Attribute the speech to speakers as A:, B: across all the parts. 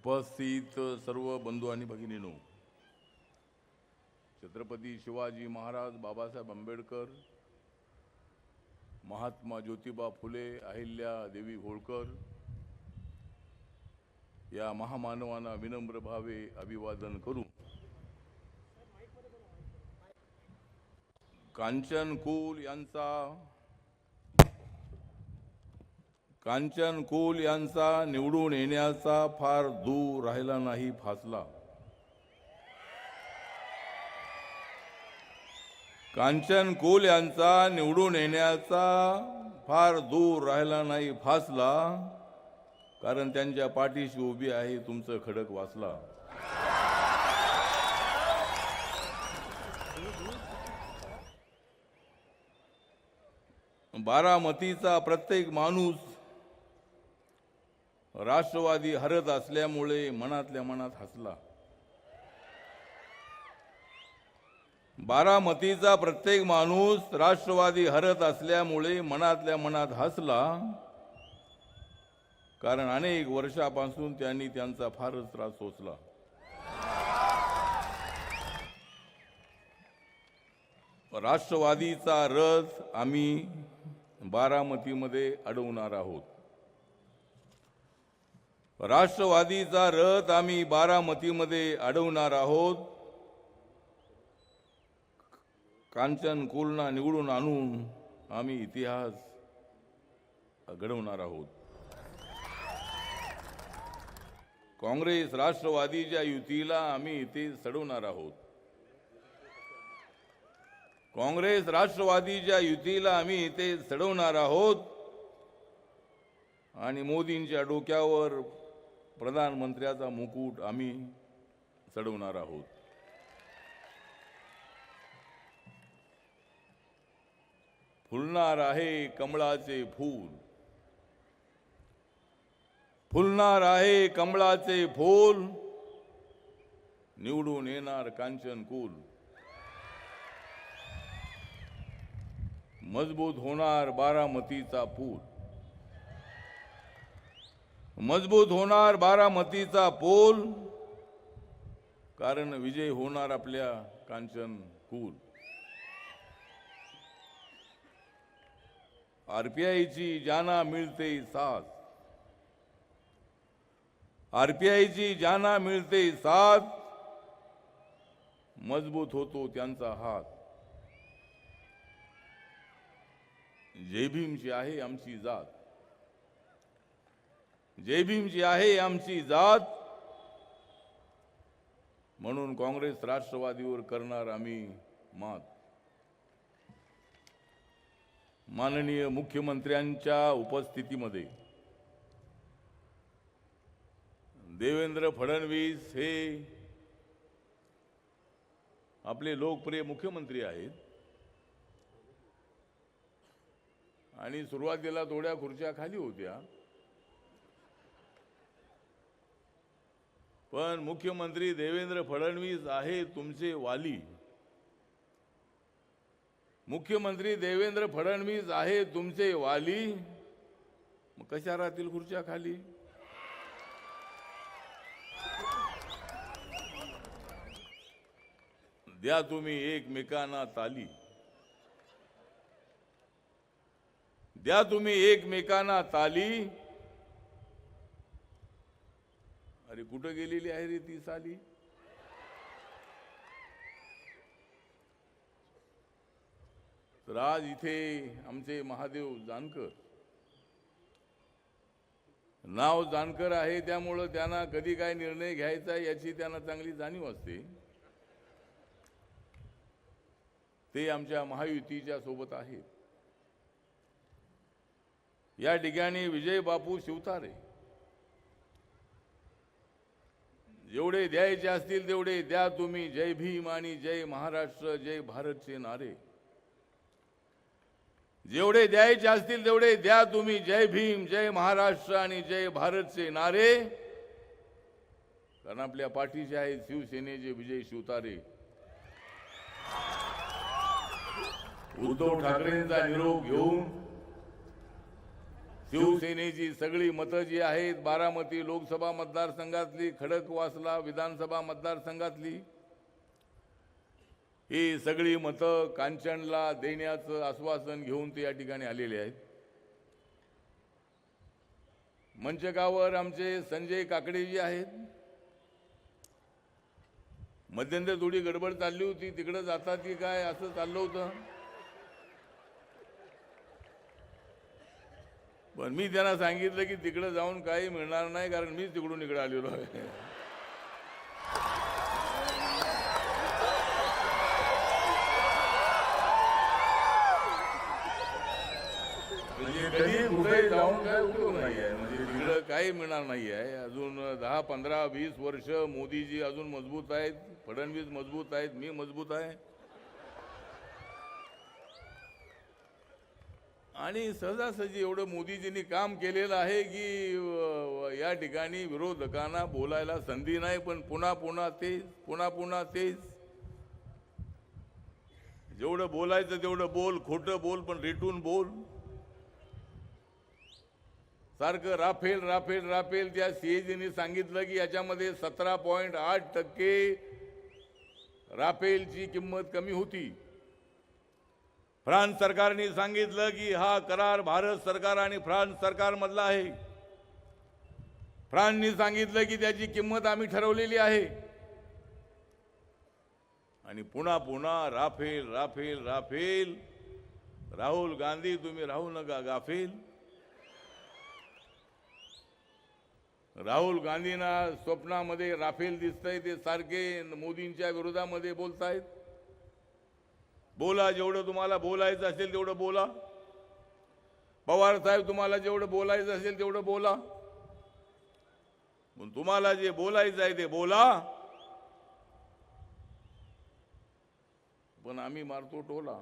A: उपस्थित सर्व बंधू आणि भगिनीनो छत्रपती शिवाजी महाराज बाबासाहेब आंबेडकर महात्मा ज्योतिबा फुले अहिल्या देवी होळकर या महामानवांना विनम्र भावे अभिवादन करू कांचन कुल यांचा कांचन कुल यांचा निवडून येण्याचा फार दूर राहिला नाही फासला. कांचन कुल यांचा निवडून येण्याचा फार दूर राहिला नाही फासला. कारण त्यांच्या पाठीशी उभी आहे तुमचं खडक वाचला. बारामतीचा प्रत्येक माणूस राष्ट्रवादी हरत असल्यामुळे मनातल्या मनात हसला. बारामतीचा प्रत्येक माणूस राष्ट्रवादी हरत असल्यामुळे मनातल्या मनात हसला. कारण अनेक वर्षापासून त्यांनी त्यांचा फारच त्रास सोसला. राष्ट्रवादीचा रस आम्ही बारामतीमध्ये अडवणार आहोत. राष्ट्रवादीचा रथ आम्ही बारामतीमध्ये अडवणार आहोत. कांचन कुलना निवडून आणून आम्ही इतिहास घडवणार आहोत. काँग्रेस राष्ट्रवादीच्या युतीला आम्ही इथे सडवणार आहोत. काँग्रेस राष्ट्रवादीच्या युतीला आम्ही इथे सडवणार आहोत. आणि मोदींच्या डोक्यावर प्रधानमंत्र्याचा मुकुट आम्ही चढवणार आहोत. फुलणार आहे कमळाचे फूल. फुलणार आहे कमळाचे फूल. निवडून येणार कांचन कुल. मजबूत होणार बारामतीचा पूल. मजबूत होणार बारामतीचा पोल. कारण विजय होणार आपल्या कांचन कुल आरपीआयची जाना मिळते साथ. आरपीआयची जाना मिळते साथ. मजबूत होतो त्यांचा हात. जयभीमची आहे आमची जात. जय भीमची आहे आमची जात. म्हणून काँग्रेस राष्ट्रवादीवर करणार आम्ही मात. माननीय मुख्यमंत्र्यांच्या उपस्थितीमध्ये देवेंद्र फडणवीस हे आपले लोकप्रिय मुख्यमंत्री आहेत. आणि सुरुवातीला थोड्या खुर्च्या खाली होत्या. पण मुख्यमंत्री देवेंद्र फडणवीस आहे तुमचे वाली. मुख्यमंत्री देवेंद्र फडणवीस आहे तुमचे वाली. मग कशा राहतील खुर्च्या खाली? द्या तुम्ही एकमेकांना ताली. द्या तुम्ही एकमेकांना ताली. अरे कुठं गेलेली आहे रे ती साली? तर आज इथे आमचे महादेव जानकर. नाव जानकर आहे त्यामुळं त्यांना कधी काय निर्णय घ्यायचा याची त्यांना चांगली जाणीव असते. ते आमच्या महायुतीच्या सोबत आहेत. या ठिकाणी विजय बापू शिवतारे. जेवढे द्यायचे असतील तेवढे द्या तुम्ही. जय भीम आणि जय महाराष्ट्र जय भारतचे नारे. जेवढे द्यायचे असतील तेवढे द्या तुम्ही. जय भीम जय महाराष्ट्र आणि जय भारतचे नारे. कारण आपल्या पाठीचे आहेत शिवसेनेचे विजय शिवतारे. उद्धव ठाकरेंचा निरोप घेऊन शिवसेनेची सगळी मतं जी आहेत बारामती लोकसभा मतदारसंघातली खडकवासला विधानसभा मतदारसंघातली ही सगळी मतं कांचनला देण्याचं आश्वासन घेऊन ते या ठिकाणी आलेले आहेत. मंचकावर आमचे संजय काकडेजी आहेत. मध्यंतर थोडी गडबड चालली होती तिकडं जातात की काय असं चाललं होतं. पण मी त्यांना सांगितलं की तिकडं जाऊन काही मिळणार नाही कारण मीच तिकडून इकडे आलेलो आहे. म्हणजे कधी कुठे जाऊन काय उपयोग नाही आहे म्हणजे तिकडं काही मिळणार नाही आहे अजून दहा पंधरा वीस वर्ष मोदीजी अजून मजबूत आहेत फडणवीस मजबूत आहेत मी मजबूत आहे. आणि सहजासहजी एवढं मोदीजींनी काम केलेलं आहे की या ठिकाणी विरोधकांना बोलायला संधी नाही पण पुन्हा पुन्हा तेच पुन्हा पुन्हा तेच. जेवढं बोलायचं तेवढं बोल खोटं बोल पण रेटून बोल. सारखं राफेल राफेल राफेल त्या सीएजीने सांगितलं की याच्यामध्ये सतरा पॉईंट आठ टक्के राफेलची किंमत कमी होती. फ्रान्स सरकारने सांगितलं की हा करार भारत सरकार आणि फ्रान्स सरकारमधला आहे. फ्रान्सनी सांगितलं की त्याची किंमत आम्ही ठरवलेली आहे. आणि पुन्हा पुन्हा Rafale Rafale Rafale. Rahul Gandhi तुम्ही राहू नका गाफेल. राहुल गांधींना स्वप्नामध्ये राफेल दिसतंय ते सारखे मोदींच्या विरोधामध्ये बोलतायत. बोला जेवढं तुम्हाला बोलायचं असेल तेवढं बोला. पवार साहेब तुम्हाला जेवढं बोलायचं असेल तेवढं बोला. पण तुम्हाला जे बोलायचं आहे ते बोला. पण आम्ही मारतो टोला.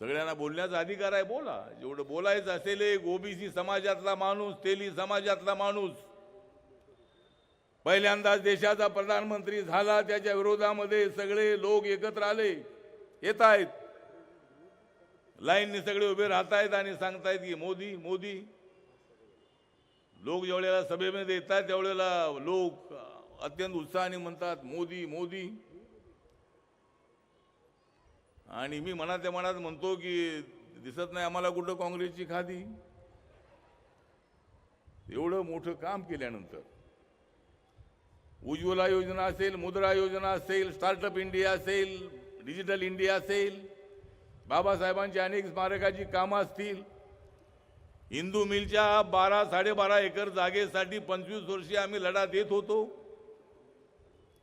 A: सगळ्यांना बोलण्याचा अधिकार आहे बोला. जेवढं बोलायचं असेल एक ओबीसी समाजातला माणूस तेली समाजातला माणूस. पहिल्यांदाच देशाचा प्रधानमंत्री झाला त्याच्या विरोधामध्ये सगळे लोक एकत्र आले. येत आहेत लाईनने सगळे उभे राहत आहेत आणि सांगतायत की मोदी मोदी. लोक ज्यावेळेला सभेमध्ये येतात त्यावेळेला लोक अत्यंत उत्साहाने म्हणतात मोदी मोदी. आणि मी मनातल्या मनात म्हणतो की दिसत नाही आम्हाला कुठं काँग्रेसची खादी. एवढं मोठं काम केल्यानंतर उज्ज्वला योजना असेल मुद्रा योजना असेल स्टार्टअप इंडिया असेल डिजिटल इंडिया असेल बाबासाहेबांची अनेक स्मारकाची कामं असतील. हिंदू मिलच्या बारा साडेबारा एकर जागेसाठी पंचवीस वर्षी आम्ही लढा देत होतो.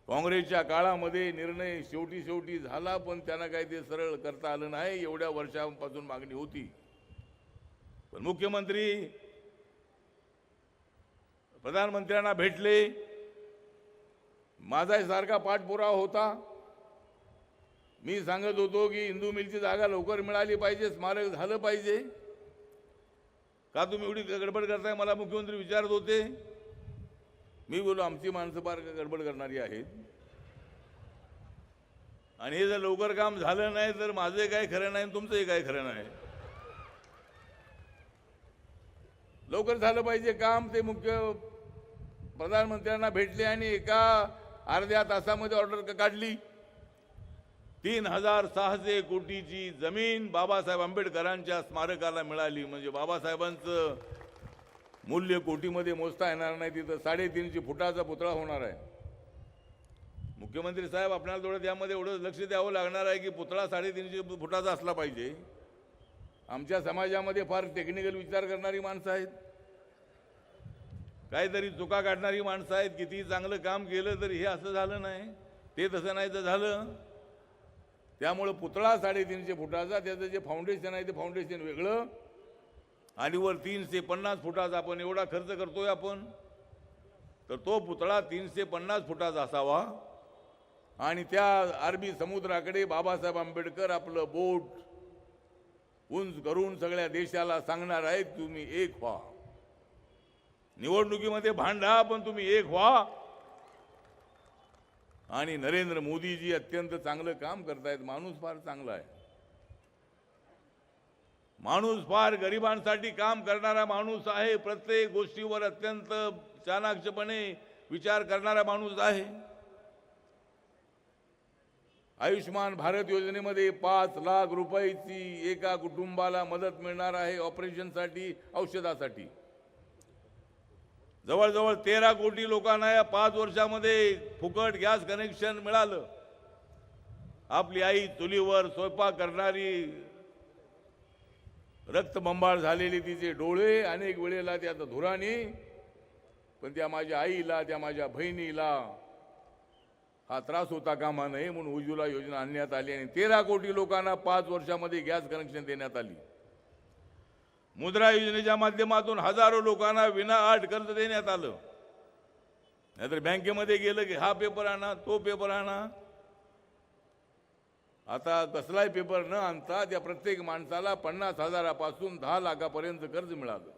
A: काँग्रेसच्या काळामध्ये निर्णय शेवटी शेवटी झाला पण त्यांना काही ते सरळ करता आलं नाही एवढ्या वर्षांपासून मागणी होती. पण मुख्यमंत्री प्रधानमंत्र्यांना भेटले. माझा सारखा पाठपुरावा होता. मी सांगत होतो की हिंदू मिलची जागा लवकर मिळाली पाहिजे स्मारक झालं पाहिजे. का तुम्ही एवढी गडबड करताय? मला मुख्यमंत्री विचारत होते. मी बोलो आमची माणसं फार गडबड करणारी आहेत. आणि हे जर लवकर काम झालं नाही तर माझं काय खरं नाही तुमचंही काय खरं नाही. लवकर झालं पाहिजे काम ते मुख्य प्रधानमंत्र्यांना भेटले आणि एका अर्ध्या तासामध्ये ऑर्डर काढली. तीन हजार सहाशे कोटीची जमीन बाबासाहेब आंबेडकरांच्या स्मारकाला मिळाली. म्हणजे बाबासाहेबांचं मूल्य कोटीमध्ये मोजता येणार नाही. तिथं साडेतीनशे फुटाचा पुतळा होणार आहे. मुख्यमंत्री साहेब आपल्याला थोडं त्यामध्ये एवढं लक्ष द्यावं लागणार आहे की पुतळा साडेतीनशे फुटाचा असला पाहिजे. आमच्या समाजामध्ये फार टेक्निकल विचार करणारी माणसं आहेत. काहीतरी चुका काढणारी माणसं आहेत किती चांगलं काम केलं तरी हे असं झालं नाही. ते तसं नाही तर झालं. त्यामुळं पुतळा साडेतीनशे फुटाचा त्याचं जे फाउंडेशन आहे ते फाउंडेशन वेगळं. आणि वर तीनशे पन्नास फुटाचा आपण एवढा खर्च करतोय आपण. तर तो पुतळा तीनशे पन्नास फुटाचा असावा. आणि त्या अरबी समुद्राकडे बाबासाहेब आंबेडकर आपलं बोट उंच करून सगळ्या देशाला सांगणार आहेत तुम्ही एक व्हा. निवडणुकीमध्ये भांडा पण तुम्ही एक व्हा. आणि नरेंद्र मोदीजी अत्यंत चांगलं काम करतायत. माणूस फार चांगला आहे. माणूस फार गरिबांसाठी काम करणारा माणूस आहे. प्रत्येक गोष्टीवर अत्यंत चाणाक्षपणे विचार करणारा माणूस आहे. आयुष्यमान भारत योजनेमध्ये पाच लाख रुपयाची एका कुटुंबाला मदत मिळणार आहे ऑपरेशनसाठी औषधासाठी. जवळजवळ तेरा कोटी लोकांना या पाच वर्षामध्ये फुकट गॅस कनेक्शन मिळालं. आपली आई चुलीवर स्वयंपाक करणारी रक्तबंबाळ झालेली तिचे डोळे अनेक वेळेला त्या धुराने पण त्या माझ्या आईला त्या माझ्या बहिणीला हा त्रास होता कामा नये म्हणून उज्ज्वला योजना आणण्यात आली आणि तेरा कोटी लोकांना पाच वर्षामध्ये गॅस कनेक्शन देण्यात आली. मुद्रा योजनेच्या माध्यमातून हजारो लोकांना विना आठ कर्ज देण्यात आलं. नाहीतर बँकेमध्ये गेलं की हा पेपर आणा तो पेपर आणा. आता कसलाही पेपर न आणता त्या प्रत्येक माणसाला पन्नास हजारापासून दहा लाखापर्यंत कर्ज मिळालं.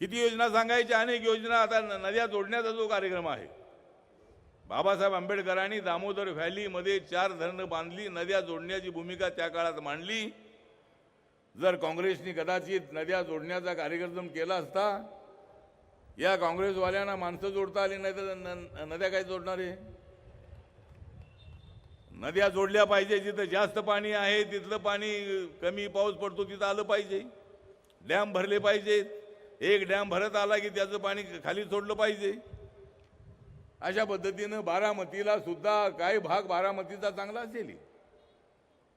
A: किती योजना सांगायच्या? अनेक योजना आता न- नद्या जोडण्याचा जो कार्यक्रम आहे. बाबासाहेब आंबेडकरांनी दामोदर व्हॅलीमध्ये चार धरणं बांधली नद्या जोडण्याची भूमिका त्या काळात मांडली. जर काँग्रेसनी कदाचित नद्या जोडण्याचा कार्यक्रम केला असता या काँग्रेसवाल्यांना माणसं जोडता आली नाही तर न- नद्या काय जोडणार? आहे नद्या जोडल्या पाहिजे जिथं जास्त पाणी आहे तिथलं पाणी कमी पाऊस पडतो तिथं आलं पाहिजे. डॅम भरले पाहिजेत एक डॅम भरत आला की त्याचं पाणी खाली सोडलं पाहिजे. अशा पद्धतीनं बारामतीला सुद्धा काही भाग बारामतीचा चांगला असेल?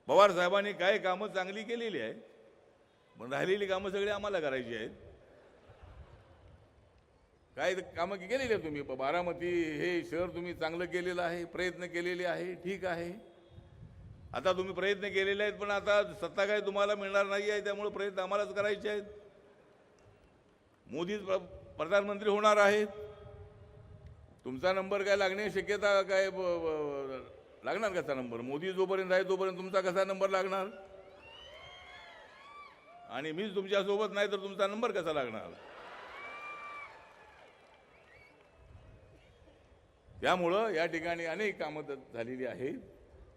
A: पवार साहेबांनी काय कामं चांगली केलेली आहे पण राहिलेली कामं सगळी आम्हाला करायची आहेत. काय कामं केलेली आहे तुम्ही? बारामती हे शहर तुम्ही चांगलं केलेलं आहे प्रयत्न केलेले आहे ठीक आहे. आता तुम्ही प्रयत्न केलेले आहेत पण आता सत्ता काय तुम्हाला मिळणार नाही आहे त्यामुळे प्रयत्न आम्हालाच करायचे आहेत. मोदीच प्रधानमंत्री होणार आहेत. तुमचा नंबर काय लागण्याची शक्यता काय ब- लागणार कसा नंबर? मोदी जोपर्यंत आहे तोपर्यंत तुमचा कसा नंबर लागणार? आणि मीच तुमच्यासोबत नाही तर तुमचा नंबर कसा लागणार? त्यामुळं या ठिकाणी अनेक कामं झालेली आहेत.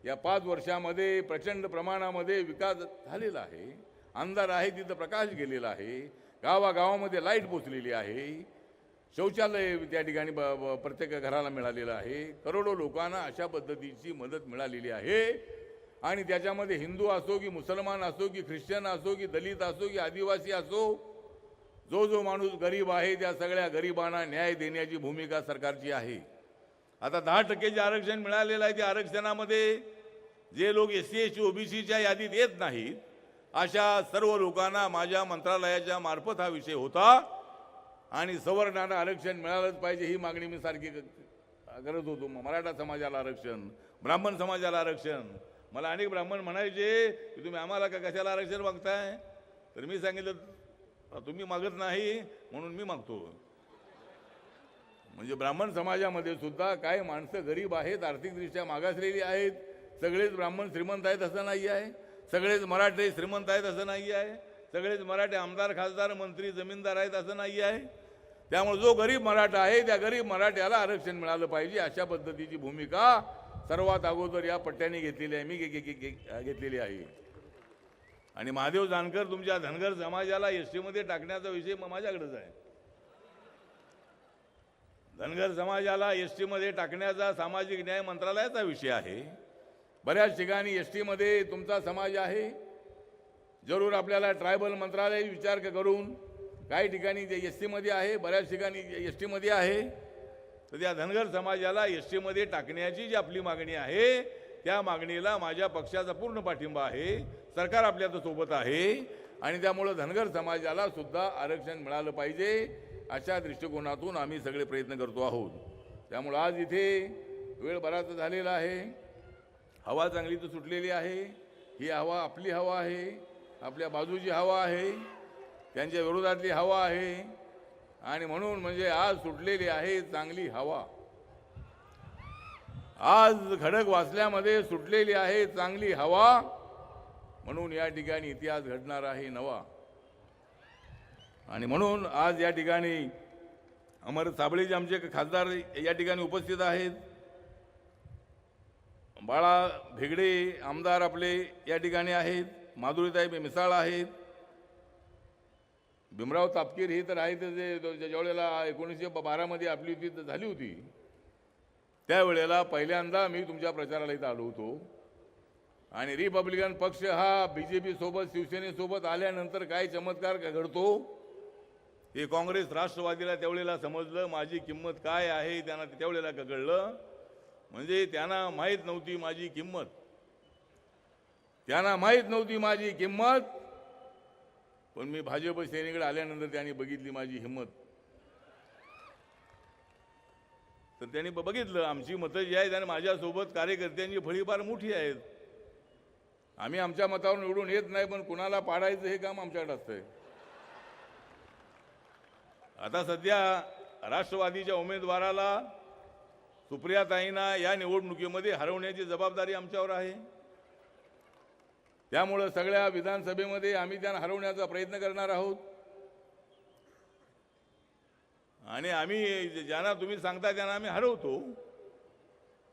A: या पाच वर्षामध्ये प्रचंड प्रमाणामध्ये विकास झालेला आहे. अंधार आहे तिथं प्रकाश गेलेला आहे. गावागावामध्ये लाइट पोचलेली आहे. शौचालय त्या ठिकाणी ब- प्रत्येक घराला मिळालेलं आहे. करोडो लोकांना अशा पद्धतीची मदत मिळालेली आहे. आणि त्याच्यामध्ये हिंदू असो की मुसलमान असो की ख्रिश्चन असो की दलित असो की आदिवासी असो जो जो माणूस गरीब आहे त्या सगळ्या गरिबांना न्याय देण्याची भूमिका सरकारची आहे. आता दहा टक्के जे आरक्षण मिळालेलं आहे त्या आरक्षणामध्ये जे लोक एस सी एस टी ओबीसीच्या यादीत येत नाहीत अशा सर्व लोकांना माझ्या मंत्रालयाच्या मार्फत हा विषय होता आणि सवर्णांना आरक्षण मिळालंच पाहिजे ही मागणी मी सारखी क- करत होतो. मराठा समाजाला आरक्षण ब्राह्मण समाजाला आरक्षण मला अनेक ब्राह्मण म्हणायचे की तुम्ही आम्हाला का कशाला आरक्षण मागताय? तर मी सांगितलं तुम्ही मागत नाही म्हणून मी मागतो. म्हणजे ब्राह्मण समाजामध्ये सुद्धा काही माणसं गरीब आहेत आर्थिकदृष्ट्या मागासलेली आहेत सगळेच ब्राह्मण श्रीमंत आहेत असं नाही आहे सगळेच मराठे श्रीमंत आहेत असं नाही आहे सगळेच मराठे आमदार खासदार मंत्री जमीनदार आहेत असं नाही आहे. त्यामुळे जो गरीब मराठा आहे त्या गरीब मराठ्याला आरक्षण मिळालं पाहिजे अशा पद्धतीची भूमिका सर्वात अगोदर या पट्ट्याने घेतलेली आहे. मी घेतलेली आहे. आणि महादेव जानकर तुमच्या धनगर समाजाला एस टीमध्ये टाकण्याचा विषय माझ्याकडेच आहे. धनगर समाजाला एस टीमध्ये टाकण्याचा सामाजिक न्याय मंत्रालयाचा विषय आहे. बऱ्याच ठिकाणी एस टीमध्ये तुमचा समाज आहे. जरूर आपल्याला ट्रायबल मंत्रालय विचार करून काही ठिकाणी जे एस टीमध्ये आहे बऱ्याच ठिकाणी एस टीमध्ये आहे. तर त्या धनगर समाजाला एस टीमध्ये टाकण्याची जी आपली मागणी आहे त्या मागणीला माझ्या पक्षाचा पूर्ण पाठिंबा आहे सरकार आपल्यासोबत आहे आणि त्यामुळं धनगर समाजाला सुद्धा आरक्षण मिळालं पाहिजे अशा दृष्टिकोनातून आम्ही सगळे प्रयत्न करतो आहोत. त्यामुळं आज इथे वेळ बराच झालेला आहे. हवा चांगली तर सुटलेली आहे. ही हवा आपली हवा आहे. आपल्या बाजूची हवा आहे. त्यांच्या विरोधातली हवा आहे. आणि म्हणून म्हणजे आज सुटलेली आहे चांगली हवा. आज खडक वाचल्यामध्ये सुटलेली आहे चांगली हवा. म्हणून या ठिकाणी इतिहास घडणार आहे नवा. आणि म्हणून आज या ठिकाणी अमर साबळे जे आमचे खासदार या ठिकाणी उपस्थित आहेत. बाळा भेगडे आमदार आपले या ठिकाणी आहेत. माधुरीताई मिसाळ आहेत. भीमराव तापकीर ही तर आहे ते जे ज्या वेळेला एकोणीसशे बारामध्ये आपली होती झाली होती. त्यावेळेला पहिल्यांदा मी तुमच्या प्रचाराला इथं आलो होतो. आणि रिपब्लिकन पक्ष हा बी जे पीसोबत शिवसेनेसोबत आल्यानंतर काय चमत्कार का घडतो? हे काँग्रेस राष्ट्रवादीला त्यावेळेला समजलं माझी किंमत काय आहे त्यांना त्यावेळेला कळलं. म्हणजे त्यांना माहीत नव्हती माझी किंमत. त्यांना माहीत नव्हती माझी किंमत. पण मी भाजप सेनेकडे आल्यानंतर त्यांनी बघितली माझी हिंमत तर त्यांनी ब- बघितलं आमची मतं जी आहेत आणि माझ्यासोबत कार्यकर्त्यांची फळी फार मोठी आहेत. आम्ही आमच्या मतावर निवडून येत नाही पण कुणाला पाडायचं हे काम आमच्याकडे असतंय. आता सध्या राष्ट्रवादीच्या उमेदवाराला सुप्रियाताईंना या निवडणुकीमध्ये हरवण्याची जबाबदारी आमच्यावर आहे. त्यामुळं सगळ्या विधानसभेमध्ये आम्ही त्यांना हरवण्याचा प्रयत्न करणार आहोत. आणि आम्ही ज्यांना तुम्ही सांगता त्यांना आम्ही हरवतो.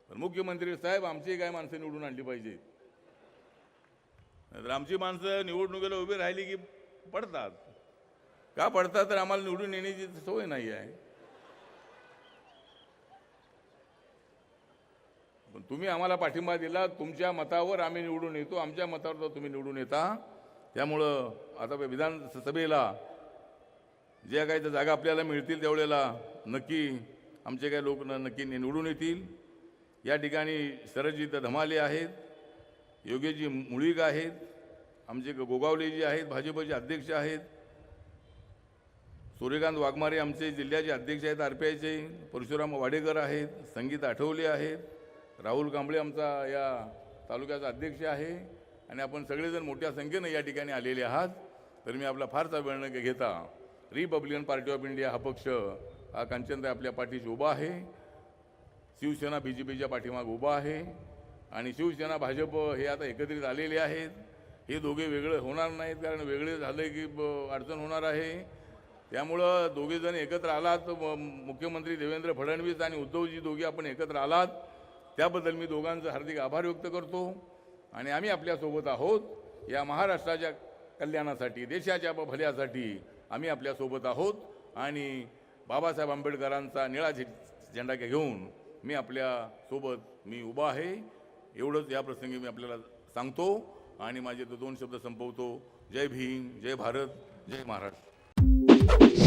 A: पण मुख्यमंत्री साहेब आमची काय माणसं निवडून आणली पाहिजे? तर आमची माणसं निवडणुकीला उभी राहिली की पडतात. का पडतात तर आम्हाला निवडून येण्याची सवय नाही आहे. पण तुम्ही आम्हाला पाठिंबा दिला तुमच्या मतावर आम्ही निवडून येतो आमच्या मतावर तर तुम्ही निवडून येता. त्यामुळं आता विधानसभेला ज्या काही त्या जागा आपल्याला मिळतील त्यावेळेला नक्की आमचे काही लोक न- नक्की निवडून येतील. या ठिकाणी सरजीत तर धमाले आहेत योगेजी मुळीक आहेत आमचे ग- गोगावलेजी आहेत भाजपचे अध्यक्ष आहेत. सूर्यकांत वाघमारे आमचे जिल्ह्याचे अध्यक्ष आहेत आर पी आयचे परशुराम वाडेकर आहेत संगीत आठवले आहेत. राहुल कांबळे आमचा या तालुक्याचा अध्यक्ष आहे आणि आपण सगळेजण मोठ्या संख्येनं या ठिकाणी आलेले आहात. तर मी आपला फारसा वेळ न घेता रिपब्लिकन पार्टी ऑफ इंडिया हा पक्ष हा कांचनराय आपल्या पाठीशी उभा आहे. शिवसेना बी जे पीच्या पाठीमाग उभा आहे. आणि शिवसेना भाजप हे आता एकत्रित आलेले आहेत. हे दोघे वेगळं होणार नाहीत कारण वेगळे झाले की अडचण होणार आहे. त्यामुळं दोघेजण एकत्र आलात. म- मुख्यमंत्री देवेंद्र फडणवीस आणि उद्धवजी दोघे आपण एकत्र आलात. त्याबद्दल मी दोघांचं हार्दिक आभार व्यक्त करतो. आणि आम्ही आपल्यासोबत आहोत. या महाराष्ट्राच्या कल्याणासाठी देशाच्या भल्यासाठी आम्ही आपल्यासोबत आहोत. आणि बाबासाहेब आंबेडकरांचा निळा झे झेंडा घेऊन मी आपल्यासोबत मी उभा आहे. एवढंच या प्रसंगी मी आपल्याला सांगतो. आणि माझे तो दोन शब्द संपवतो. जय भीम जय भारत जय महाराष्ट्र.